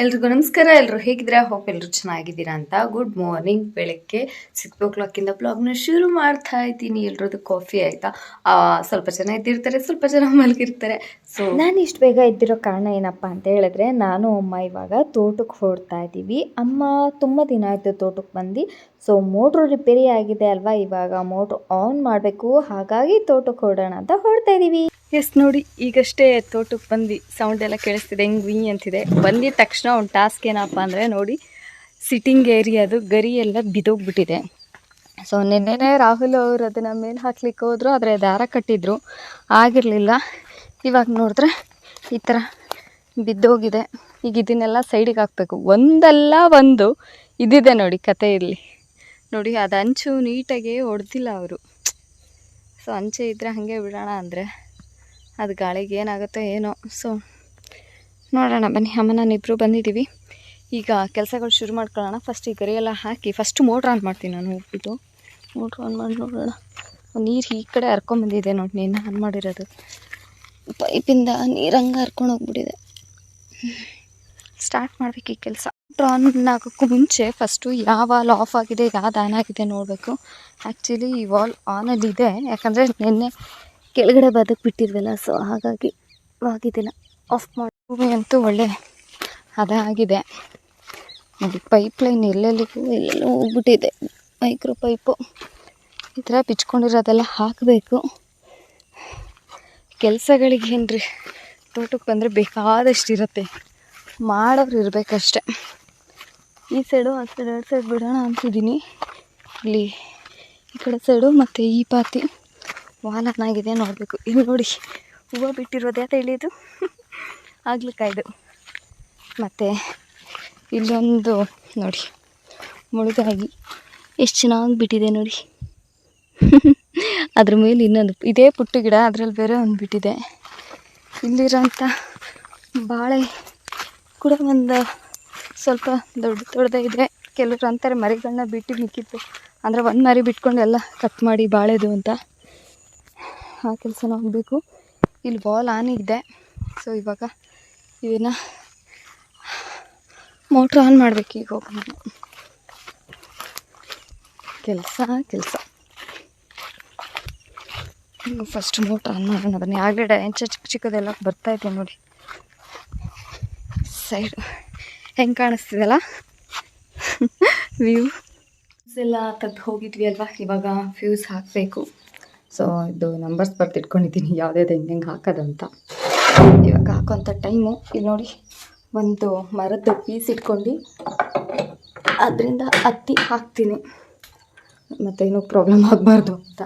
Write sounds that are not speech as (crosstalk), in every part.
ಎಲ್ರಿಗೂ ನಮಸ್ಕಾರ. ಎಲ್ಲರೂ ಹೇಗಿದ್ದೀರಾ? ಹೋಪ್ ಎಲ್ಲರೂ ಚೆನ್ನಾಗಿದ್ದೀರಾ ಅಂತ ಗುಡ್ ಮಾರ್ನಿಂಗ್. ಬೆಳಗ್ಗೆ ಸಿಕ್ಸ್ ಓ ಕ್ಲಾಕಿಂದ ಬ್ಲಾಗ್ನ ಶುರು ಮಾಡ್ತಾ ಇದ್ದೀನಿ. ಎಲ್ರದ್ದು ಕಾಫಿ ಆಯ್ತಾ? ಸ್ವಲ್ಪ ಜನ ಎದ್ದಿರ್ತಾರೆ, ಸ್ವಲ್ಪ ಜನ ಮಲಗಿರ್ತಾರೆ. ಸೊ ನಾನು ಇಷ್ಟು ಬೇಗ ಎದ್ದಿರೋ ಕಾರಣ ಏನಪ್ಪ ಅಂತ ಹೇಳಿದ್ರೆ, ನಾನು ಅಮ್ಮ ಇವಾಗ ತೋಟಕ್ಕೆ ಹೊರಡ್ತಾ ಇದ್ದೀವಿ. ಅಮ್ಮ ತುಂಬ ದಿನ ಆಯಿತು ತೋಟಕ್ಕೆ ಬಂದು. ಸೊ ಮೋಟ್ರು ರಿಪೇರಿ ಆಗಿದೆ ಅಲ್ವಾ? ಇವಾಗ ಮೋಟ್ರು ಆನ್ ಮಾಡಬೇಕು. ಹಾಗಾಗಿ ತೋಟಕ್ಕೆ ಹೊರಡೋಣ ಅಂತ ಹೊರಡ್ತಾ ಇದ್ದೀವಿ. ಎಸ್ ನೋಡಿ, ಈಗಷ್ಟೇ ತೋಟಕ್ಕೆ ಬಂದು ಸೌಂಡ್ ಎಲ್ಲ ಕೇಳಿಸ್ತಿದೆ. ಹೆಂಗೆ ವಿ ಅಂತಿದೆ. ಬಂದಿದ ತಕ್ಷಣ ಒಂದು ಟಾಸ್ಕ್ ಏನಪ್ಪ ಅಂದರೆ ನೋಡಿ ಸಿಟ್ಟಿಂಗ್ ಏರಿಯಾದು ಗರಿ ಎಲ್ಲ ಬಿದ್ದೋಗ್ಬಿಟ್ಟಿದೆ. ಸೊ ನಿನ್ನೆನೇ ರಾಹುಲ್ ಅವರು ಅದನ್ನು ಮೇಲೆ ಹಾಕ್ಲಿಕ್ಕೆ ಹೋದ್ರು, ಆದರೆ ದಾರ ಕಟ್ಟಿದ್ರು. ಆಗಿರಲಿಲ್ಲ. ಇವಾಗ ನೋಡಿದ್ರೆ ಈ ಥರ ಬಿದ್ದೋಗಿದೆ. ಈಗ ಇದನ್ನೆಲ್ಲ ಸೈಡಿಗೆ ಹಾಕಬೇಕು. ಒಂದಲ್ಲ ಒಂದು ಇದಿದೆ ನೋಡಿ ಕತೆ ಇರಲಿ ನೋಡಿ, ಅದು ಅಂಚು ನೀಟಾಗಿ ಹೊಡೆದಿಲ್ಲ ಅವರು. ಸೊ ಅಂಚೆ ಇದ್ದರೆ ಹಾಗೆ ಬಿಡೋಣ ಅಂದರೆ. ಅದು ಗಾಳಿಗೆ ಏನಾಗುತ್ತೋ ಏನೋ. ಸೊ ನೋಡೋಣ ಬನ್ನಿ. ಅಮ್ಮ ನಾನು ಇಬ್ಬರು ಬಂದಿದ್ದೀವಿ. ಈಗ ಕೆಲಸಗಳು ಶುರು ಮಾಡ್ಕೊಳ್ಳೋಣ. ಫಸ್ಟ್ ಈ ಗರಿ ಎಲ್ಲ ಹಾಕಿ ಫಸ್ಟ್ ಮೋಟ್ರ್ ಆನ್ ಮಾಡ್ತೀನಿ ನಾನು ಹೋಗ್ಬಿಟ್ಟು ಮೋಟ್ರ್ ಆನ್ ಮಾಡಿ ನೋಡೋಣ. ನೀರು ಈ ಕಡೆ ಹರ್ಕೊಂಬಂದಿದೆ ನೋಡಿ ನೀನು ಆನ್ ಮಾಡಿರೋದು. ಪೈಪಿಂದ ನೀರು ಹಂಗೆ ಹರ್ಕೊಂಡು ಹೋಗ್ಬಿಟ್ಟಿದೆ. ಸ್ಟಾರ್ಟ್ ಮಾಡಬೇಕು ಈ ಕೆಲಸ. ಆನ್ ಆಗೋಕ್ಕೂ ಮುಂಚೆ ಫಸ್ಟು ಯಾವ ವಾಲ್ ಆಫ್ ಆಗಿದೆ ಯಾವ್ದು ಆನ್ ಆಗಿದೆ ನೋಡಬೇಕು. ಆ್ಯಕ್ಚುಲಿ ಈ ವಾಲ್ ಆನಲ್ಲಿದೆ ಯಾಕಂದರೆ ನಿನ್ನೆ ಕೆಳಗಡೆ ಬದಕ್ಕೆ ಬಿಟ್ಟಿರ್ವಲ್ಲ ಸೊ ಹಾಗಾಗಿ ಆಗಿದ್ದಿಲ್ಲ ಆಫ್ ಮಾಡಿ ಭೂಮಿ ಅಂತೂ ಒಳ್ಳೆ ಅದಾಗಿದೆ ನೋಡಿ ಪೈಪ್ ಲೈನ್ ಎಲ್ಲೆಲ್ಲಿಗೂ, ಎಲ್ಲೆಲ್ಲೂ ಹೋಗ್ಬಿಟ್ಟಿದೆ. ಮೈಕ್ರೋ ಪೈಪು ಈ ಥರ ಬಿಚ್ಕೊಂಡಿರೋದೆಲ್ಲ ಹಾಕಬೇಕು. ಕೆಲಸಗಳಿಗೆ ಏನ್ರಿ? ತೋಟಕ್ಕೆ ಬಂದರೆ ಬೇಕಾದಷ್ಟು ಇರುತ್ತೆ. ಮಾಡೋರು ಇರಬೇಕಷ್ಟೆ. ಈ ಸೈಡು ಆ ಸೈಡ್ ಎರಡು ಸೈಡ್ ಬಿಡೋಣ ಅಂತಿದ್ದೀನಿ. ಇಲ್ಲಿ ಈ ಕಡೆ ಸೈಡು ಮತ್ತು ಈ ಪಾತಿ. ವಾಲನ್ನಾಗಿದೆ ನೋಡಬೇಕು. ಇಲ್ಲಿ ನೋಡಿ, ಹೂವು ಬಿಟ್ಟಿರೋದು ಅಂತ ಹೇಳಿದ್ದು. ಆಗ್ಲಿಕ್ಕಾಯ್ದು ಮತ್ತು ಇಲ್ಲೊಂದು ನೋಡಿ, ಮುಳುಗಾಗಿ ಎಷ್ಟು ಚೆನ್ನಾಗಿ ಬಿಟ್ಟಿದೆ ನೋಡಿ. ಅದ್ರ ಮೇಲೆ ಇನ್ನೊಂದು, ಇದೇ ಪುಟ್ಟ ಗಿಡ, ಅದರಲ್ಲಿ ಬೇರೆ ಒಂದು ಬಿಟ್ಟಿದೆ. ಇಲ್ಲಿರೋಂಥ ಬಾಳೆ ಕೂಡ ಒಂದು ಸ್ವಲ್ಪ ದೊಡ್ಡ, ದೊಡ್ಡದೇ ಇದೆ ಕೆಲವರು ಅಂತಾರೆ ಮರಿಗಳನ್ನ ಬಿಟ್ಟು ಮಿಕ್ಕಿತ್ತು ಅಂದರೆ ಒಂದು ಮರಿ ಬಿಟ್ಕೊಂಡು ಎಲ್ಲ ಕಟ್ ಮಾಡಿ ಬಾಳೆದು ಅಂತ. ಆ ಕೆಲಸನ ಹೋಗಬೇಕು. ಇಲ್ಲಿ ಬಾಲ್ ಆನ್ ಇದೆ. ಸೊ ಇವಾಗ ಇದನ್ನು ಮೋಟ್ರ್ ಆನ್ ಮಾಡಬೇಕು. ಈಗ ಹೋಗಿ ನಾನು. ಕೆಲಸ ಕೆಲಸ. ಫಸ್ಟ್ ಮೋಟ್ರ್ ಆನ್ ಮಾಡೋಣ. ಅದನ್ನು ಆಗಲೇ ಡ್ಯಾಂಚ ಚಿಕ್ಕ ಚಿಕ್ಕದೆಲ್ಲ ಬರ್ತಾಯಿದೆ ನೋಡಿ. ಸೈಡು ಹೆಂಗೆ ಕಾಣಿಸ್ತಿದೆಲ್ಲ? ವ್ಯೂ ಎಲ್ಲ ತೆಗ್ದು ಹೋಗಿದ್ವಿ ಅಲ್ವಾ? ಇವಾಗ ಫ್ಯೂಸ್ ಹಾಕಬೇಕು. ಸೊ ಇದು ನಂಬರ್ಸ್ ಬರ್ತಿಟ್ಕೊಂಡಿದ್ದೀನಿ ಯಾವುದ್ಯಾವ್ದು ಹೆಂಗೆ ಹಾಕೋದು ಅಂತ ಇವಾಗ ಹಾಕೋಂಥ ಟೈಮು ಇಲ್ಲಿ ನೋಡಿ, ಒಂದು ಮರದ್ದು ಪೀಸ್ ಇಟ್ಕೊಂಡು ಅದರಿಂದ ಹತ್ತಿ ಹಾಕ್ತೀನಿ. ಮತ್ತು ಏನೂ ಪ್ರಾಬ್ಲಮ್ ಆಗಬಾರ್ದು ಅಂತ.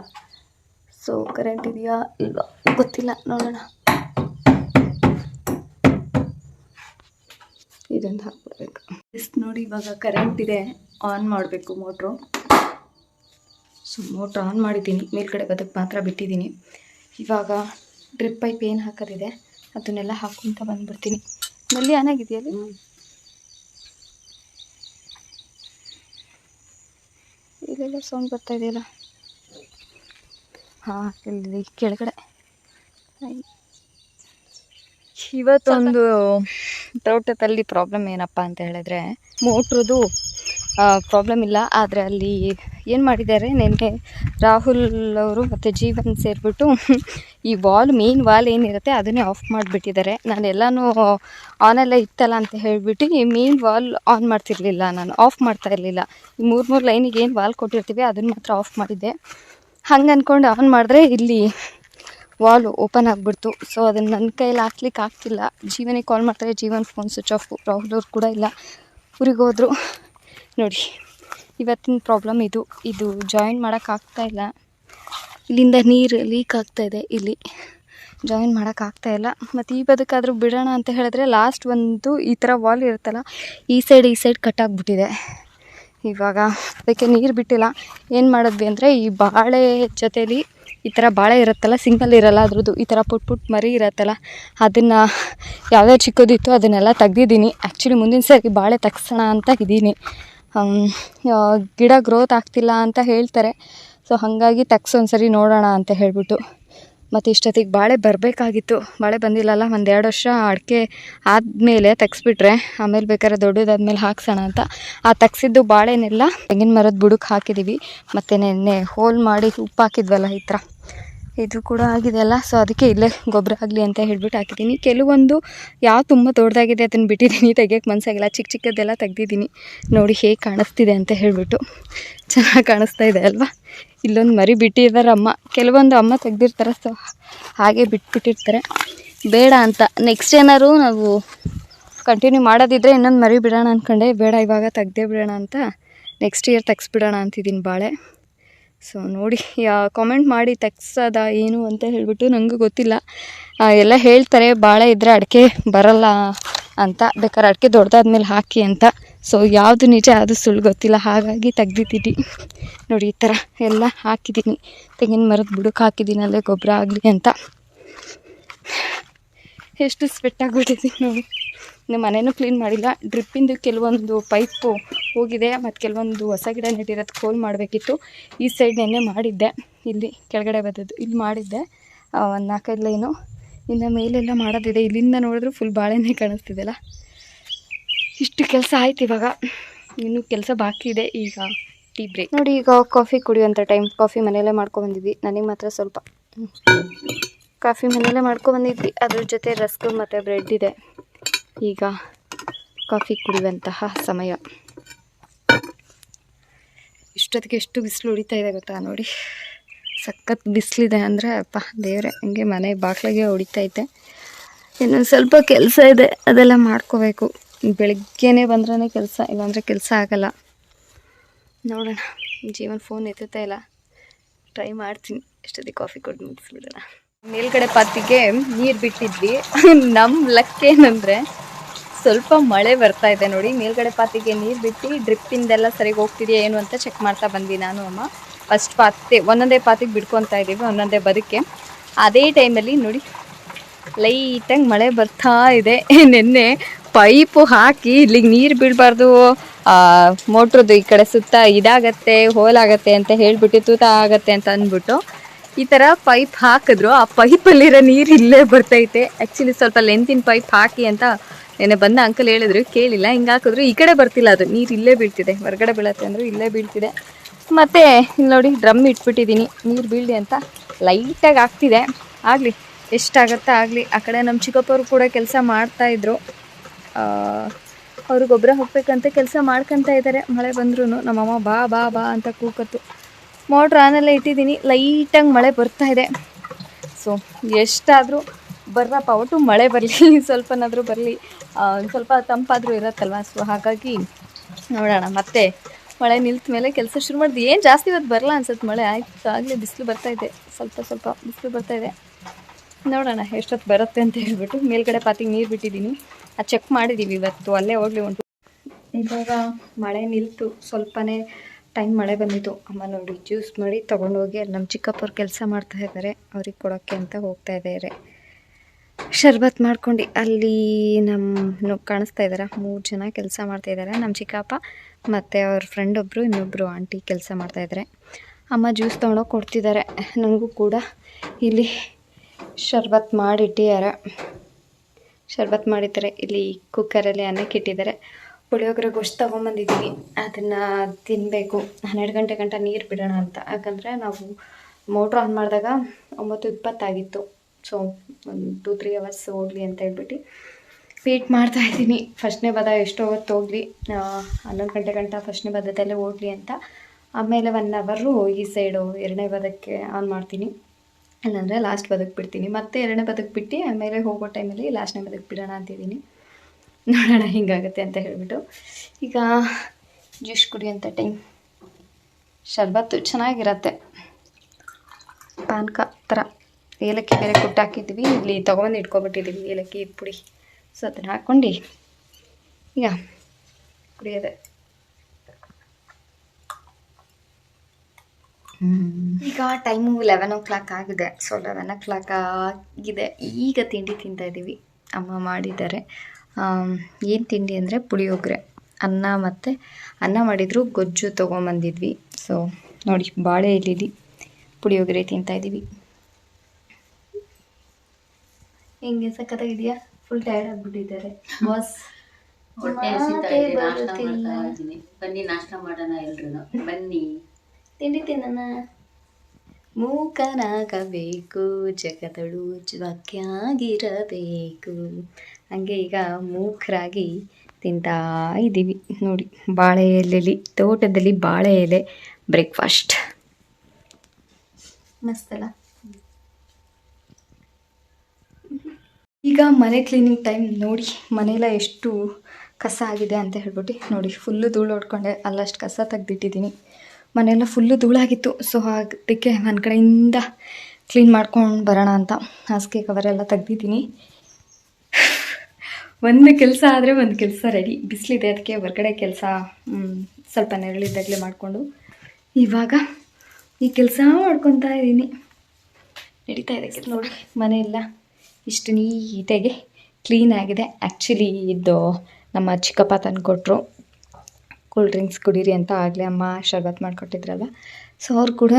ಸೊ ಕರೆಂಟ್ ಇದೆಯಾ? ಇಲ್ವಾ? ಗೊತ್ತಿಲ್ಲ. ನೋಡೋಣ. ಇದೊಂದು ಹಾಕ್ಬಿಡ್ಬೇಕು. ಜಸ್ಟ್ ನೋಡಿ ಇವಾಗ ಕರೆಂಟ್ ಇದೆ. ಆನ್ ಮಾಡಬೇಕು ಮೋಟ್ರು ಸೊ ಮೋಟ್ರ್ ಆನ್ ಮಾಡಿದ್ದೀನಿ. ಮೇಲ್ಗಡೆ ಬದಕ್ಕೆ ಮಾತ್ರ ಬಿಟ್ಟಿದ್ದೀನಿ. ಇವಾಗ ಡ್ರಿಪ್ ಪೈಪ್ ಏನು ಹಾಕೋದಿದೆ ಅದನ್ನೆಲ್ಲ ಹಾಕ್ಕೊಂತ ಬಂದುಬಿಡ್ತೀನಿ. ನಲ್ಲಿ ಆನ್ ಆಗಿದೆಯಲ್ಲ ಇಲ್ಲೆಲ್ಲ ಸೌಂಡ್ ಬರ್ತಾ ಇದೆಯಲ್ಲ? ಹಾಂ ಇಲ್ಲಿ ಕೆಳಗಡೆ. ಇವತ್ತೊಂದು ತೋಟದಲ್ಲಿ ಪ್ರಾಬ್ಲಮ್ ಏನಪ್ಪ ಅಂತ ಹೇಳಿದ್ರೆ ಮೋಟ್ರದು ಪ್ರಾಬ್ಲಮ್ ಇಲ್ಲ. ಆದರೆ ಅಲ್ಲಿ ಏನು ಮಾಡಿದ್ದಾರೆ? ನಿನ್ನೆ ರಾಹುಲ್ ಅವರು ಮತ್ತು ಜೀವನ್ ಸೇರಿಬಿಟ್ಟು ಈ ವಾಲ್ ಮೇನ್ ವಾಲ್ ಏನಿರುತ್ತೆ ಅದನ್ನೇ ಆಫ್ ಮಾಡಿಬಿಟ್ಟಿದ್ದಾರೆ. ನಾನು ಎಲ್ಲನೂ ಆನಲ್ಲೇ ಇತ್ತಲ್ಲ ಅಂತ ಹೇಳಿಬಿಟ್ಟು ಈ ಮೇನ್ ವಾಲ್ ಆನ್ ಮಾಡ್ತಿರ್ಲಿಲ್ಲ. ನಾನು ಆಫ್ ಮಾಡ್ತಾ ಇರಲಿಲ್ಲ. ಈ ಮೂರು ಮೂರು ಲೈನಿಗೆ ಏನು ವಾಲ್ ಕೊಟ್ಟಿರ್ತೀವಿ ಅದನ್ನು ಮಾತ್ರ ಆಫ್ ಮಾಡಿದ್ದೆ. ಹಂಗೆ ಅಂದ್ಕೊಂಡು ಆನ್ ಮಾಡಿದ್ರೆ ಇಲ್ಲಿ ವಾಲ್ ಓಪನ್ ಆಗಿಬಿಡ್ತು. ಸೊ ಅದನ್ನು ನನ್ನ ಕೈಯಲ್ಲಿ ಹಾಕ್ಲಿಕ್ಕೆ ಆಗ್ತಿಲ್ಲ. ಜೀವನಿಗೆ ಕಾಲ್ ಮಾಡ್ತಾರೆ. Jeevan phone switch off Rahul ಅವ್ರು ಕೂಡ ಇಲ್ಲ. ಊರಿಗೆ ಹೋದರು. ನೋಡಿ. ಇವತ್ತಿನ ಪ್ರಾಬ್ಲಮ್ ಇದು. ಇದು ಜಾಯಿನ್ ಮಾಡೋಕ್ಕಾಗ್ತಾ ಇಲ್ಲ. ಇಲ್ಲಿಂದ ನೀರು ಲೀಕ್ ಆಗ್ತಾ ಇದೆ ಇಲ್ಲಿ. ಜಾಯಿನ್ ಮಾಡೋಕ್ಕಾಗ್ತಾ ಇಲ್ಲ. ಮತ್ತು ಈ ಬದುಕಾದರೂ ಬಿಡೋಣ ಅಂತ ಹೇಳಿದ್ರೆ ಲಾಸ್ಟ್ ಒಂದು ಈ ಥರ ವಾಲ್ ಇರುತ್ತಲ್ಲ, ಈ ಸೈಡ್ ಈ ಸೈಡ್ ಕಟ್ಟಾಗ್ಬಿಟ್ಟಿದೆ ಇವಾಗ ಅದಕ್ಕೆ ನೀರು ಬಿಟ್ಟಿಲ್ಲ. ಏನು ಮಾಡಿದ್ವಿ ಅಂದರೆ ಈ ಬಾಳೆ ಜೊತೇಲಿ ಈ ಥರ ಬಾಳೆ ಇರುತ್ತಲ್ಲ ಸಿಂಗಲ್ ಇರಲ್ಲ, ಅದ್ರದ್ದು ಈ ಥರ ಪುಟ್ ಪುಟ್ ಮರಿ ಇರುತ್ತಲ್ಲ, ಅದನ್ನು ಯಾವ್ಯಾವ ಚಿಕ್ಕದಿತ್ತು ಅದನ್ನೆಲ್ಲ ತೆಗ್ದಿದ್ದೀನಿ. ಆ್ಯಕ್ಚುಲಿ ಮುಂದಿನ ಸರಿ ಬಾಳೆ ತೆಗ್ಸೋಣ ಅಂತ ಇದ್ದೀನಿ ಗಿಡ ಗ್ರೋತ್ ಆಗ್ತಿಲ್ಲ ಅಂತ ಹೇಳ್ತಾರೆ. ಸೊ ಹಾಗಾಗಿ ತೆಗ್ಸೊಂದ್ಸರಿ ನೋಡೋಣ ಅಂತ ಹೇಳಿಬಿಟ್ಟು. ಮತ್ತು ಇಷ್ಟೊತ್ತಿಗೆ ಬಾಳೆ ಬರಬೇಕಾಗಿತ್ತು. ಬಾಳೆ ಬಂದಿಲ್ಲಲ್ಲ ಒಂದೆರಡು ವರ್ಷ ಅಡಿಕೆ ಆದಮೇಲೆ ತೆಗ್ಸ್ಬಿಟ್ರೆ ಆಮೇಲೆ ಬೇಕಾದ್ರೆ ದೊಡ್ಡದಾದ್ಮೇಲೆ ಹಾಕ್ಸೋಣ ಅಂತ. ಆ ತೆಗ್ಸಿದ್ದು ಬಾಳೆನೆಲ್ಲ ತೆಂಗಿನ ಮರದ ಬುಡಕ್ಕೆ ಹಾಕಿದ್ದೀವಿ ಮತ್ತು ನೆನ್ನೆ ಹೋಲ್ ಮಾಡಿ ಉಪ್ಪು ಹಾಕಿದ್ವಲ್ಲ ಈ ಥರ ಇದು ಕೂಡ ಆಗಿದೆಯಲ್ಲ ಸೊ ಅದಕ್ಕೆ ಇಲ್ಲೇ ಗೊಬ್ಬರ ಆಗಲಿ ಅಂತ ಹೇಳ್ಬಿಟ್ಟು ಹಾಕಿದ್ದೀನಿ. ಕೆಲವೊಂದು ಯಾವ ತುಂಬ ದೊಡ್ಡದಾಗಿದೆ ಅದನ್ನು ಬಿಟ್ಟಿದ್ದೀನಿ ತೆಗಿಯೋಕ್ಕೆ ಮನಸ್ಸಾಗಿಲ್ಲ ಚಿಕ್ಕ ಚಿಕ್ಕದ್ದೆಲ್ಲ ತೆಗ್ದಿದ್ದೀನಿ. ನೋಡಿ ಹೇಗೆ ಕಾಣಿಸ್ತಿದೆ ಅಂತ ಹೇಳಿಬಿಟ್ಟು. ಚೆನ್ನಾಗಿ ಕಾಣಿಸ್ತಾ ಇದೆ ಅಲ್ವಾ? ಇಲ್ಲೊಂದು ಮರಿ ಬಿಟ್ಟಿದ್ದಾರೆ ಅಮ್ಮ. ಕೆಲವೊಂದು ಅಮ್ಮ ತೆಗ್ದಿರ್ತಾರೆ ಸೊ ಹಾಗೆ ಬಿಟ್ಬಿಟ್ಟಿರ್ತಾರೆ. ಬೇಡ ಅಂತ. ನೆಕ್ಸ್ಟ್ ಏನಾದ್ರು ನಾವು ಕಂಟಿನ್ಯೂ ಮಾಡೋದಿದ್ರೆ ಇನ್ನೊಂದು ಮರಿ ಬಿಡೋಣ ಅಂದ್ಕೊಂಡೆ ಬೇಡ, ಇವಾಗ ತೆಗ್ದೇ ಬಿಡೋಣ ಅಂತ. ನೆಕ್ಸ್ಟ್ ಇಯರ್ ತೆಗ್ಸ್ಬಿಡೋಣ ಅಂತಿದ್ದೀನಿ ಬಾಳೆ. ಸೊ ನೋಡಿ, ಯಾ ಕಾಮೆಂಟ್ ಮಾಡಿ ತೆಗ್ಸದ ಏನು ಅಂತ ಹೇಳ್ಬಿಟ್ಟು ನನಗೂ ಗೊತ್ತಿಲ್ಲ. ಎಲ್ಲ ಹೇಳ್ತಾರೆ ಭಾಳ ಇದ್ದರೆ ಅಡಿಕೆ ಬರಲ್ಲ ಅಂತ, ಬೇಕಾದ್ರೆ ಅಡಿಕೆ ದೊಡ್ಡದಾದ್ಮೇಲೆ ಹಾಕಿ ಅಂತ. ಸೊ ಯಾವುದು ನಿಜ ಅದು ಸುಳ್ಳು ಗೊತ್ತಿಲ್ಲ. ಹಾಗಾಗಿ ತೆಗ್ದಿದ್ದೀನಿ. ನೋಡಿ, ಈ ಥರ ಎಲ್ಲ ಹಾಕಿದ್ದೀನಿ. ತೆಂಗಿನ ಮರದ ಬುಡಕ್ಕೆ ಹಾಕಿದ್ದೀನಿ ಅಲ್ಲೇ ಗೊಬ್ಬರ ಆಗಲಿ ಅಂತ. ಎಷ್ಟು ಸ್ವೆಟ್ ಆಗಿಬಿಟ್ಟಿದ್ದೀನಿ ನೋಡಿ. ಇನ್ನು ಮನೆಯೂ ಕ್ಲೀನ್ ಮಾಡಿಲ್ಲ. ಡ್ರಿಪ್ಪಿಂದು ಕೆಲವೊಂದು ಪೈಪು ಹೋಗಿದೆ. ಮತ್ತು ಕೆಲವೊಂದು ಹೊಸ ಗಿಡ ನೆಟ್ಟಿರೋದು ಕೋಲ್ ಮಾಡಬೇಕಿತ್ತು. ಈ ಸೈಡ್ ನೆನ್ನೆ ಮಾಡಿದ್ದೆ. ಇಲ್ಲಿ ಕೆಳಗಡೆ ಬದ್ದದ್ದು ಇಲ್ಲಿ ಮಾಡಿದ್ದೆ. ಒಂದು ನಾಲ್ಕೈದು ಲೈನು. ಇನ್ನು ಮೇಲೆಲ್ಲ ಮಾಡೋದಿದೆ. ಇಲ್ಲಿಂದ ನೋಡಿದ್ರೆ ಫುಲ್ ಬಾಳೆನೇ ಕಾಣಿಸ್ತಿದೆಯಲ್ಲ ಇಷ್ಟು ಕೆಲಸ ಆಯ್ತು ಇವಾಗ. ಇನ್ನೂ ಕೆಲಸ ಬಾಕಿ ಇದೆ. ಈಗ ಟೀ ಬ್ರೇಕ್ ನೋಡಿ, ಈಗ ಕಾಫಿ ಕುಡಿಯುವಂಥ ಟೈಮ್ ಕಾಫಿ ಮನೆಯಲ್ಲೇ ಮಾಡ್ಕೊಬಂದಿದ್ವಿ ನನಗೆ ಮಾತ್ರ ಸ್ವಲ್ಪ. ಕಾಫಿ ಮನೆಯಲ್ಲೇ ಮಾಡ್ಕೊಬಂದಿದ್ವಿ ಅದ್ರ ಜೊತೆ ರಸ್ಕು ಮತ್ತು ಬ್ರೆಡ್ ಇದೆ. ಈಗ ಕಾಫಿ ಕುಡಿಯುವಂತಹ ಸಮಯ. ಇಷ್ಟೊತ್ತಿಗೆ ಎಷ್ಟು ಬಿಸಿಲು ಹೊಡಿತಾ ಇದೆ ಗೊತ್ತಾ ನೋಡಿ. ಸಖತ್ ಬಿಸಿಲಿದೆ ಅಂದರೆ ಅಪ್ಪ ದೇವ್ರೆ, ಹಂಗೆ ಮನೆ ಬಾಗಿಲಿಗೆ ಹೊಡಿತೈತೆ ಇನ್ನೊಂದು ಸ್ವಲ್ಪ ಕೆಲಸ ಇದೆ, ಅದೆಲ್ಲ ಮಾಡ್ಕೋಬೇಕು. ಬೆಳಗ್ಗೆನೇ ಬಂದ್ರೇ ಕೆಲಸ, ಇಲ್ಲಾಂದರೆ ಕೆಲಸ ಆಗಲ್ಲ. ನೋಡೋಣ, ಜೀವನ ಫೋನ್ ಎತ್ತುತ್ತಾ ಇಲ್ಲ. ಟ್ರೈ ಮಾಡ್ತೀನಿ. ಎಷ್ಟೊತ್ತಿಗೆ ಕಾಫಿ ಕೊಟ್ಟು ಮುಗಿಸ್ಬಿಡೋಣ. ಮೇಲ್ಗಡೆ ಪಾತಿಗೆ ನೀರು ಬಿಟ್ಟಿದ್ವಿ. ನಮ್ಮ ಲಕ್ ಏನಂದರೆ ಸ್ವಲ್ಪ ಮಳೆ ಬರ್ತಾ ಇದೆ ನೋಡಿ. ಮೇಲ್ಗಡೆ ಪಾತಿಗೆ ನೀರು ಬಿಟ್ಟು ಡ್ರಿಪ್ಪಿಂದೆಲ್ಲ ಸರಿಗೆ ಹೋಗ್ತಿದೆಯಾ ಏನು ಅಂತ ಚೆಕ್ ಮಾಡ್ತಾ ಬಂದ್ವಿ ನಾನು, ಅಮ್ಮ. ಫಸ್ಟ್ ಪಾತಿ ಒಂದೊಂದೇ ಪಾತಿಗೆ ಬಿಡ್ಕೊತಾ ಇದ್ದೀವಿ, ಒಂದೊಂದೇ ಬದುಕೆ. ಅದೇ ಟೈಮಲ್ಲಿ ನೋಡಿ ಲೈಟಾಗಿ ಮಳೆ ಬರ್ತಾ ಇದೆ. ನಿನ್ನೆ ಪೈಪು ಹಾಕಿ ಇಲ್ಲಿಗೆ ನೀರು ಬೀಳಬಾರ್ದು ಮೋಟ್ರದ್ದು ಈ ಕಡೆ ಸುತ್ತ ಇದಾಗತ್ತೆ, ಹೋಲಾಗತ್ತೆ ಅಂತ ಹೇಳಿಬಿಟ್ಟು, ತೂತ ಆಗತ್ತೆ ಅಂತ ಅಂದ್ಬಿಟ್ಟು ಈ ಥರ ಪೈಪ್ ಹಾಕಿದ್ರು. ಆ ಪೈಪಲ್ಲಿರೋ ನೀರು ಇಲ್ಲೇ ಬರ್ತೈತೆ. ಆ್ಯಕ್ಚುಲಿ ಸ್ವಲ್ಪ ಲೆಂತಿನ ಪೈಪ್ ಹಾಕಿ ಅಂತ ನೆನ್ನೆ ಬಂದ ಅಂಕಲ್ ಹೇಳಿದ್ರು, ಕೇಳಿಲ್ಲ, ಹಿಂಗೆ ಹಾಕಿದ್ರು, ಈ ಕಡೆ ಬರ್ತಿಲ್ಲ ಅದು. ನೀರು ಇಲ್ಲೇ ಬೀಳ್ತಿದೆ. ಹೊರಗಡೆ ಬೀಳತ್ತೆ ಅಂದರೆ ಇಲ್ಲೇ ಬೀಳ್ತಿದೆ. ಮತ್ತು ಇಲ್ಲಿ ನೋಡಿ ಡ್ರಮ್ ಇಟ್ಬಿಟ್ಟಿದ್ದೀನಿ. ನೀರು ಬೀಳಲಿ ಅಂತ ಲೈಟಾಗಿ ಆಗ್ತಿದೆ. ಆಗಲಿ, ಎಷ್ಟಾಗತ್ತೆ ಆಗಲಿ. ಆ ಕಡೆ ನಮ್ಮ ಚಿಕ್ಕಪ್ಪರು ಕೂಡ ಕೆಲಸ ಮಾಡ್ತಾಯಿದ್ರು ಅವರು ಗೊಬ್ಬರ ಹೋಗ್ಬೇಕಂತ ಕೆಲಸ ಮಾಡ್ಕೊತ ಇದ್ದಾರೆ ಮಳೆ ಬಂದ್ರೂ ನಮ್ಮಮ್ಮ ಬಾ ಬಾ ಬಾ ಅಂತ ಕೂಕತ್ತು. ಮೋಟ್ರ್ ಆನೆಲ್ಲ ಇಟ್ಟಿದ್ದೀನಿ. ಲೈಟಾಗಿ ಮಳೆ ಬರ್ತಾ ಇದೆ. ಸೊ ಎಷ್ಟಾದರೂ ಬರ್ರಪ್ಪ, ಒಟ್ಟು ಮಳೆ ಬರಲಿ, (laughs) ಸ್ವಲ್ಪನಾದರೂ ಬರಲಿ. ಸ್ವಲ್ಪ ತಂಪಾದರೂ ಇರತ್ತಲ್ವ? ಸೊ ಹಾಗಾಗಿ ನೋಡೋಣ. ಮತ್ತೆ ಮಳೆ ನಿಲ್ತ ಮೇಲೆ ಕೆಲಸ ಶುರು ಮಾಡಿದ್ವಿ. ಏನು ಜಾಸ್ತಿ ಇವತ್ತು ಬರಲ್ಲ ಅನ್ಸುತ್ತೆ ಮಳೆ? ಆಯ್ತು, ಆಗಲೇ ಬಿಸಿಲು ಬರ್ತಾ ಇದೆ. ಸ್ವಲ್ಪ ಸ್ವಲ್ಪ ಬಿಸಿಲು ಬರ್ತಾ ಇದೆ. ನೋಡೋಣ, ಎಷ್ಟೊತ್ತು ಬರುತ್ತೆ ಅಂತ ಹೇಳ್ಬಿಟ್ಟು. ಮೇಲ್ಗಡೆ ಪಾತಿಗೆ ನೀರು ಬಿಟ್ಟಿದ್ದೀನಿ. ಅದು ಚೆಕ್ ಮಾಡಿದ್ದೀವಿ ಇವತ್ತು. ಅಲ್ಲೇ ಹೋಗ್ಲಿ ಉಂಟು ಇವಾಗ ಮಳೆ ನಿಲ್ತು. ಸ್ವಲ್ಪನೇ ಟೈಮ್ ಮಳೆ ಬಂದಿತ್ತು. ಅಮ್ಮ ನೋಡಿ ಜ್ಯೂಸ್ ಮಾಡಿ ತೊಗೊಂಡೋಗಿ ಅಲ್ಲಿ ನಮ್ಮ ಚಿಕ್ಕಪ್ಪವ್ರು ಕೆಲಸ ಮಾಡ್ತಾ ಇದ್ದಾರೆ ಅವ್ರಿಗೆ ಕೊಡೋಕ್ಕೆ ಅಂತ ಹೋಗ್ತಾ ಇದ್ದಾರೆ ಶರ್ಬತ್ ಮಾಡ್ಕೊಂಡು. ಅಲ್ಲಿ ನಮ್ಮ ಕಾಣಿಸ್ತಾ ಇದ್ದಾರೆ ಮೂರು ಜನ ಕೆಲಸ ಮಾಡ್ತಾ ಇದ್ದಾರೆ ನಮ್ಮ ಚಿಕ್ಕಪ್ಪ ಮತ್ತು ಅವ್ರ ಫ್ರೆಂಡ್ ಒಬ್ಬರು ಇನ್ನೊಬ್ಬರು ಆಂಟಿ ಕೆಲಸ ಮಾಡ್ತಾಯಿದ್ದಾರೆ ಅಮ್ಮ ಜ್ಯೂಸ್ ತೊಗೊಂಡೋಗಿ ಕೊಡ್ತಿದ್ದಾರೆ ನನಗೂ ಕೂಡ ಇಲ್ಲಿ ಶರ್ಬತ್ ಮಾಡಿಟ್ಟಿದ್ದಾರೆ. ಶರ್ಬತ್ ಮಾಡಿದ್ದಾರೆ. ಇಲ್ಲಿ ಕುಕ್ಕರಲ್ಲಿ ಅನ್ನಕ್ಕೆ ಇಟ್ಟಿದ್ದಾರೆ ಪುಳಿಯೋಗರೆ ಗೊಷ್ಟು ತೊಗೊಂಬಂದಿದ್ದೀವಿ ಅದನ್ನು ತಿನ್ನಬೇಕು ಹನ್ನೆರಡು ಗಂಟೆ ಗಂಟ ನೀರು ಬಿಡೋಣ ಅಂತ. ಯಾಕಂದರೆ ನಾವು ಮೋಟ್ರ್ ಆನ್ ಮಾಡಿದಾಗ ಒಂಬತ್ತು ಇಪ್ಪತ್ತಾಗಿತ್ತು. ಸೊ ಒಂದು ಟೂ ತ್ರೀ ಅವರ್ಸ್ ಹೋಗಲಿ ಅಂತ ಹೇಳ್ಬಿಟ್ಟು ವೇಟ್ ಮಾಡ್ತಾ ಇದ್ದೀನಿ. ಫಸ್ಟ್ನೇ ಪದ ಎಷ್ಟೋ ಹೊತ್ತು ಹೋಗಲಿ. ಹನ್ನೊಂದು ಗಂಟೆ ಗಂಟ ಫಸ್ಟ್ನೇ ಪದದಲ್ಲೇ ಹೋಗಲಿ ಅಂತ. ಆಮೇಲೆ ಒನ್ ಅವರು ಈ ಸೈಡು ಎರಡನೇ ಪದಕ್ಕೆ ಆನ್ ಮಾಡ್ತೀನಿ. ಇಲ್ಲಾಂದರೆ ಲಾಸ್ಟ್ ಬದಕ್ಕೆ ಬಿಡ್ತೀನಿ. ಮತ್ತೆ ಎರಡನೇ ಬದಕ್ಕೆ ಬಿಟ್ಟು ಆಮೇಲೆ ಹೋಗೋ ಟೈಮಲ್ಲಿ ಲಾಸ್ಟ್ನೇ ಬದಕ್ಕೆ ಬಿಡೋಣ ಅಂತಿದ್ದೀನಿ ನೋಡೋಣ ಹಿಂಗಾಗುತ್ತೆ ಅಂತ ಹೇಳಿಬಿಟ್ಟು. ಈಗ ಜ್ಯೂಸ್ ಕುಡಿಯೋಂಥ ಟೈಮ್ ಶರ್ಬತ್ತು ಚೆನ್ನಾಗಿರತ್ತೆ. ಪಾನಕ ಥರ ಏಲಕ್ಕಿ ಬೇರೆ ಕುಟ್ಟು ಹಾಕಿದ್ವಿ. ಇಲ್ಲಿ ತೊಗೊಂಬಂದು ಇಟ್ಕೊಬಿಟ್ಟಿದ್ದೀವಿ ಏಲಕ್ಕಿ ಪುಡಿ. ಸೊ ಅದನ್ನು ಹಾಕ್ಕೊಂಡು ಈಗ ಕುಡಿಯೋದೆ. ಈಗ ಟೈಮು ಲೆವೆನ್ ಓ ಕ್ಲಾಕ್ ಆಗಿದೆ. ಸೊ ಲೆವೆನ್ ಓ ಕ್ಲಾಕ್ ಆಗಿದೆ. ಈಗ ತಿಂಡಿ ತಿಂತಾ ಇದ್ದೀವಿ ಅಮ್ಮ ಮಾಡಿದ್ದಾರೆ. ಏನು ತಿಂಡಿ ಅಂದರೆ ಪುಳಿಯೋಗರೆ ಅನ್ನ ಮತ್ತು ಅನ್ನ ಮಾಡಿದ್ರು ಗೊಜ್ಜು ತೊಗೊಂಬಂದಿದ್ವಿ. ಸೊ ನೋಡಿ ಬಾಳೆ ಎಲೆಲಿ ಪುಳಿಯೋಗರೆ ತಿಂತಾ ಇದ್ದೀವಿ ಹಿಂಗೆ ಸಖತ್ತಾಗಿದೆಯಾ ಫುಲ್ ಟೈರ್ಡ್ ಆಗಿಬಿಟ್ಟಿದ್ದಾರೆ. ಬಾಸ್ ಹೊಟ್ಟೆ ಹಸಿತಾ ಇದೆ ನಾಷ್ಟ ಮಾಡ್ತಾ ಇದ್ದೀನಿ. ಬನ್ನಿ ನಾಷ್ಟ ಮಾಡೋಣ ಎಲ್ರು ಬನ್ನಿ. ತಿಂಡಿ ತಿನ್ನೋಣ. ಮೂಕನಾಗಬೇಕು ಜಗದಳು ಜ್ವಾಕ್ಯಾಗಿರಬೇಕು ಹಂಗೆ ಈಗ ಮೂಕರಾಗಿ ತಿಂತಾ ಇದ್ದೀವಿ. ನೋಡಿ ಬಾಳೆ ಎಲೆಲಿ ತೋಟದಲ್ಲಿ ಬಾಳೆ ಎಲೆ ಬ್ರೇಕ್ಫಾಸ್ಟ್ ಮಸ್ತಲ್ಲ ಈಗ ಮನೆ ಕ್ಲೀನಿಂಗ್ ಟೈಮ್ ನೋಡಿ ಮನೆಯೆಲ್ಲ ಎಷ್ಟು ಕಸ ಆಗಿದೆ ಅಂತ ಹೇಳ್ಬಿಟ್ಟು ನೋಡಿ ಫುಲ್ಲು ಧೂಳು ಹೊಡ್ಕೊಂಡೆ. ಅಲ್ಲಷ್ಟು ಕಸ ತೆಗ್ದಿಟ್ಟಿದ್ದೀನಿ. ಮನೆಯೆಲ್ಲ ಫುಲ್ಲು ಧೂಳಾಗಿತ್ತು. ಸೊ ಅದಕ್ಕೆ ನನ್ನ ಕಡೆಯಿಂದ ಕ್ಲೀನ್ ಮಾಡ್ಕೊಂಡು ಬರೋಣ ಅಂತ ಹಾಸಿಗೆ ಕವರೆಲ್ಲ ತೆಗ್ದಿದ್ದೀನಿ. ಒಂದು ಕೆಲಸ ಆದರೆ ಒಂದು ಕೆಲಸ ರೆಡಿ ಬಿಸಿಲಿದೆ ಅದಕ್ಕೆ ಹೊರಗಡೆ ಕೆಲಸ ಸ್ವಲ್ಪ ನೆರಳಿದ್ದಾಗಲೇ ಮಾಡಿಕೊಂಡು. ಇವಾಗ ಈ ಕೆಲಸ ಮಾಡ್ಕೊತಾ ಇದ್ದೀನಿ ನಡೀತಾ ಇದೆ ಕೆಲ್ಸ. ನೋಡಿ. ಮನೆಯೆಲ್ಲ ಇಷ್ಟು ನೀಟಾಗಿ ಕ್ಲೀನ್ ಆಗಿದೆ. ಆ್ಯಕ್ಚುಲಿ ಇದು ನಮ್ಮ ಚಿಕ್ಕಪ್ಪ ತಂದು ಕೊಟ್ಟರು ಕೂಲ್ ಡ್ರಿಂಕ್ಸ್ ಕುಡೀರಿ ಅಂತ ಆಗಲೇ ಅಮ್ಮ ಶರ್ಬತ್ ಮಾಡಿಕೊಟ್ಟಿದ್ರಲ್ಲ ಸೊ ಅವ್ರು ಕೂಡ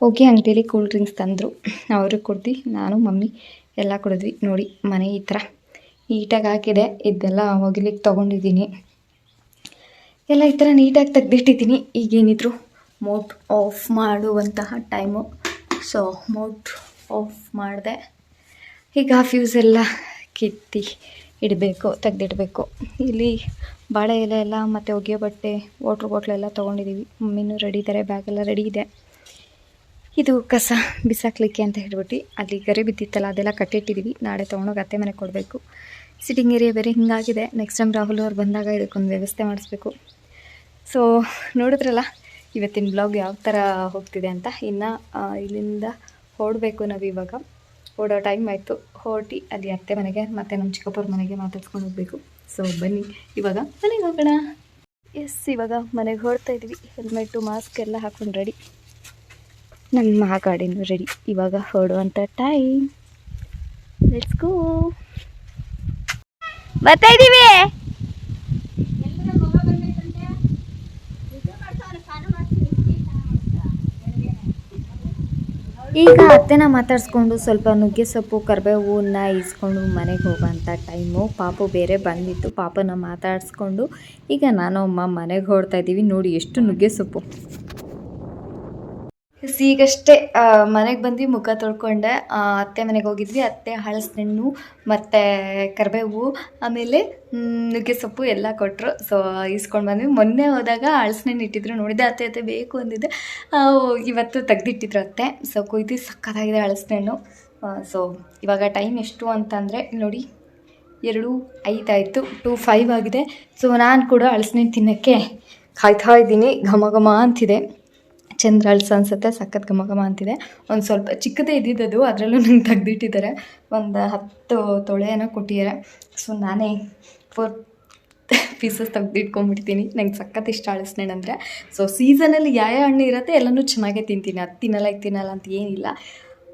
ಹೋಗಿ ಅಂಗಡಿಯಲ್ಲಿ ಕೂಲ್ ಡ್ರಿಂಕ್ಸ್ ತಂದರು. ಅವ್ರಿಗೆ ಕುಡ್ದು ನಾನು, ಮಮ್ಮಿ ಎಲ್ಲ ಕುಡಿದ್ವಿ. ನೋಡಿ, ಮನೆ ಈ ಥರ ನೀಟಾಗಿ ಹಾಕಿದೆ. ಇದೆಲ್ಲ ಹೋಗಿಲಿಕ್ಕೆ ತೊಗೊಂಡಿದ್ದೀನಿ. ಎಲ್ಲ ಈ ಥರ ನೀಟಾಗಿ ತೆಗೆದಿಟ್ಟಿದ್ದೀನಿ. ಈಗೇನಿದ್ರು ಮೋಟ್ ಆಫ್ ಮಾಡುವಂತಹ ಟೈಮು ಸೊ ಮೋಟ್ ಆಫ್ ಮಾಡಿದೆ. ಈಗ ಫ್ಯೂಸ್ ಎಲ್ಲ ಕಿತ್ತಿ ಇಡಬೇಕು, ತೆಗೆದಿಡಬೇಕು. ಇಲ್ಲಿ ಬಾಳೆ ಎಲೆ ಎಲ್ಲ ಮತ್ತು ಒಗೆಯೋ ಬಟ್ಟೆ ವಾಟ್ರ್ ಬಾಟ್ಲೆಲ್ಲ ತೊಗೊಂಡಿದ್ದೀವಿ ಮಮ್ಮಿನೂ ರೆಡಿ ಇದ್ದಾರೆ ಬ್ಯಾಗೆಲ್ಲ ರೆಡಿ ಇದೆ. ಇದು ಕಸ ಬಿಸಾಕ್ಲಿಕ್ಕೆ ಅಂತ ಹೇಳ್ಬಿಟ್ಟು ಅಲ್ಲಿ ಗರಿ ಬಿದ್ದಿತ್ತಲ್ಲ, ಅದೆಲ್ಲ ಕಟ್ಟಿಟ್ಟಿದ್ದೀವಿ ನಾಳೆ ತೊಗೊಂಡೋಗಿ ಅತ್ತೆ ಮನೆಗೆ ಕೊಡಬೇಕು. ಸಿಟ್ಟಿಂಗ್ ಏರಿಯಾ ಬೇರೆ ಹಿಂಗಾಗಿದೆ. ನೆಕ್ಸ್ಟ್ ಟೈಮ್ ರಾಹುಲ್ ಅವ್ರು ಬಂದಾಗ ಇದಕ್ಕೊಂದು ವ್ಯವಸ್ಥೆ ಮಾಡಿಸ್ಬೇಕು. ಸೊ ನೋಡಿದ್ರಲ್ಲ, ಇವತ್ತಿನ ಬ್ಲಾಗ್ ಯಾವ ಥರ ಹೋಗ್ತಿದೆ ಅಂತ. ಇನ್ನು ಇಲ್ಲಿಂದ ಹೊರಡಬೇಕು ನಾವು ಇವಾಗ ಹೊರಡೋ ಟೈಮ್ ಆಯಿತು. ಹೊರಟಿ ಅಲ್ಲಿ ಅತ್ತೆ ಮನೆಗೆ, ಮತ್ತು ನಮ್ಮ ಚಿಕ್ಕಪ್ಪರ ಮನೆಗೆ ಮಾತಾಡ್ಸ್ಕೊಂಡು ಹೋಗಬೇಕು. ಸೊ ಬನ್ನಿ, ಇವಾಗ ಮನೆಗೆ ಹೋಗೋಣ. ಎಸ್ ಇವಾಗ ಮನೆಗೆ ಹೊರಡ್ತಾ ಇದ್ವಿ ಹೆಲ್ಮೆಟ್ಟು ಮಾಸ್ಕ್ ಎಲ್ಲ ಹಾಕೊಂಡು ರೆಡಿ ನಮ್ಮ ಗಾಡಿನೂ ರೆಡಿ ಇವಾಗ ಹೊರಡುವಂಥ ಟೈಮ್ ಲೆಟ್ಸ್ ಗೋ ಬರ್ತಾ ಇದ್ದೀವಿ. ಈಗ ಅತ್ತೆನ ಮಾತಾಡಿಸ್ಕೊಂಡು ಸ್ವಲ್ಪ ನುಗ್ಗೆ ಸೊಪ್ಪು ಕರಿಬೇವನ್ನ ಇಸ್ಕೊಂಡು ಮನೆಗೆ ಹೋಗೋಂಥ ಟೈಮು ಪಾಪು ಬೇರೆ ಬಂದಿತ್ತು. ಪಾಪನ ಮಾತಾಡಿಸ್ಕೊಂಡು ಈಗ ನಾನು ಅಮ್ಮ ಮನೆಗೆ ಹೊರಡ್ತಾ ಇದ್ದೀವಿ. ನೋಡಿ ಎಷ್ಟು ನುಗ್ಗೆ ಸೊಪ್ಪು. ಈಗಷ್ಟೇ ಮನೆಗೆ ಬಂದು ಮುಖ ತೊಳ್ಕೊಂಡೆ. ಅತ್ತೆ ಮನೆಗೆ ಹೋಗಿದ್ವಿ, ಅತ್ತೆ ಹಳಸಣ್ಣು ಮತ್ತು ಕರಿಬೇವು, ಆಮೇಲೆ ನುಗ್ಗೆ ಸೊಪ್ಪು ಎಲ್ಲ ಕೊಟ್ಟರು ಸೊ ಇಸ್ಕೊಂಡು ಬಂದ್ವಿ. ಮೊನ್ನೆ ಹೋದಾಗ ಹಳಸಣ್ಣು ಇಟ್ಟಿದ್ರು. ನೋಡಿದೆ, ಅತ್ತೆ ಅತ್ತೆ ಬೇಕು ಅಂದಿದ್ದೆ ಇವತ್ತು ತೆಗ್ದಿಟ್ಟಿದ್ರು ಅತ್ತೆ. ಸೊ ಕುಯ್ದು ಸಕ್ಕತ್ತಾಗಿದೆ ಹಳಸಣ್ಣು ಸೊ ಇವಾಗ ಟೈಮ್ ಎಷ್ಟು ಅಂತಂದರೆ, ನೋಡಿ, ಎರಡು ಐದಾಯಿತು, ಟು ಫೈವ್ ಆಗಿದೆ. ಸೊ ನಾನು ಕೂಡ ಹಳಸಣ್ಣು ತಿನ್ನೋಕ್ಕೆ ಕಾಯ್ತಾ ಇದ್ದೀನಿ. ಘಮ ಘಮ ಅಂತಿದೆ. ಚಂದ್ರ ಅಳ್ಸ ಅನ್ಸುತ್ತೆ ಸಖತ್ ಘಮ ಘಮ ಅಂತಿದೆ. ಒಂದು ಸ್ವಲ್ಪ ಚಿಕ್ಕದೇ ಇದ್ದಿದ್ದದು, ಅದರಲ್ಲೂ ನಂಗೆ ತೆಗ್ದಿಟ್ಟಿದ್ದಾರೆ. ಒಂದು ಹತ್ತು ಏನೋ ಕೊಟ್ಟಿದ್ದಾರೆ. ಸೊ ನಾನೇ ಫೋರ್ ಪೀಸಸ್ ತೆಗ್ದಿಟ್ಕೊಂಡ್ಬಿಡ್ತೀನಿ. ನಂಗೆ ಸಖತ್ ಇಷ್ಟ ಹಳಸಿನ ಅಂದರೆ. ಸೊ ಸೀಸನಲ್ಲಿ ಯಾವ ಯಾವ ಹಣ್ಣು ಇರುತ್ತೆ ಎಲ್ಲನೂ ಚೆನ್ನಾಗೇ ತಿಂತೀನಿ. ಅದು ತಿನ್ನಲ್ಲ, ಇದು ತಿನ್ನಲ್ಲ ಅಂತ ಏನಿಲ್ಲ.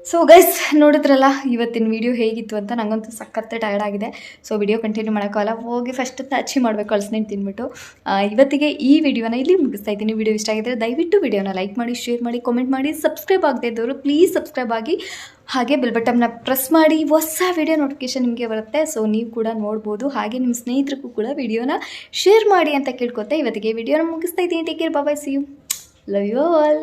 ಸೊ ಗೈಸ್ ನೋಡಿದ್ರಲ್ಲ, ಇವತ್ತಿನ ವಿಡಿಯೋ ಹೇಗಿತ್ತು ಅಂತ ನನಗಂತೂ ಸಖತ್ತೆ ಟಯರ್ಡ್ ಆಗಿದೆ. ಸೊ ವಿಡಿಯೋ ಕಂಟಿನ್ಯೂ ಮಾಡೋಕ್ಕಲ್ಲ. ಹೋಗಿ ಫಸ್ಟ್ ಅಚೀವ್ ಮಾಡಬೇಕು, ಅಳಸ್ನೇನು ತಿನ್ಬಿಟ್ಟು. ಇವತ್ತಿಗೆ ಈ ವಿಡಿಯೋನ ಇಲ್ಲಿ ಮುಗಿಸ್ತಾ ಇದ್ದೀನಿ. ವಿಡಿಯೋ ಇಷ್ಟ ಆಗಿದ್ರೆ ದಯವಿಟ್ಟು ವಿಡಿಯೋನ ಲೈಕ್ ಮಾಡಿ ಶೇರ್ ಮಾಡಿ ಕಾಮೆಂಟ್ ಮಾಡಿ ಸಬ್ಸ್ಕ್ರೈಬ್ ಆಗದೆ ಇದ್ದವರು ಪ್ಲೀಸ್ ಸಬ್ಸ್ಕ್ರೈಬ್ ಆಗಿ. ಹಾಗೆ ಬೆಲ್ ಬಟನ್ನ ಪ್ರೆಸ್ ಮಾಡಿ, ಹೊಸ ವಿಡಿಯೋ ನೋಟಿಫಿಕೇಶನ್ ನಿಮಗೆ ಬರುತ್ತೆ. ಸೊ ನೀವು ಕೂಡ ನೋಡ್ಬೋದು. ಹಾಗೆ ನಿಮ್ಮ ಸ್ನೇಹಿತರಿಗೂ ಕೂಡ ವಿಡಿಯೋನ ಶೇರ್ ಮಾಡಿ ಅಂತ ಕೇಳ್ಕೊತಾ. ಇವತ್ತಿಗೆ ವಿಡಿಯೋನ ಮುಗಿಸ್ತಾ ಇದ್ದೀನಿ. Take care bye see you love you all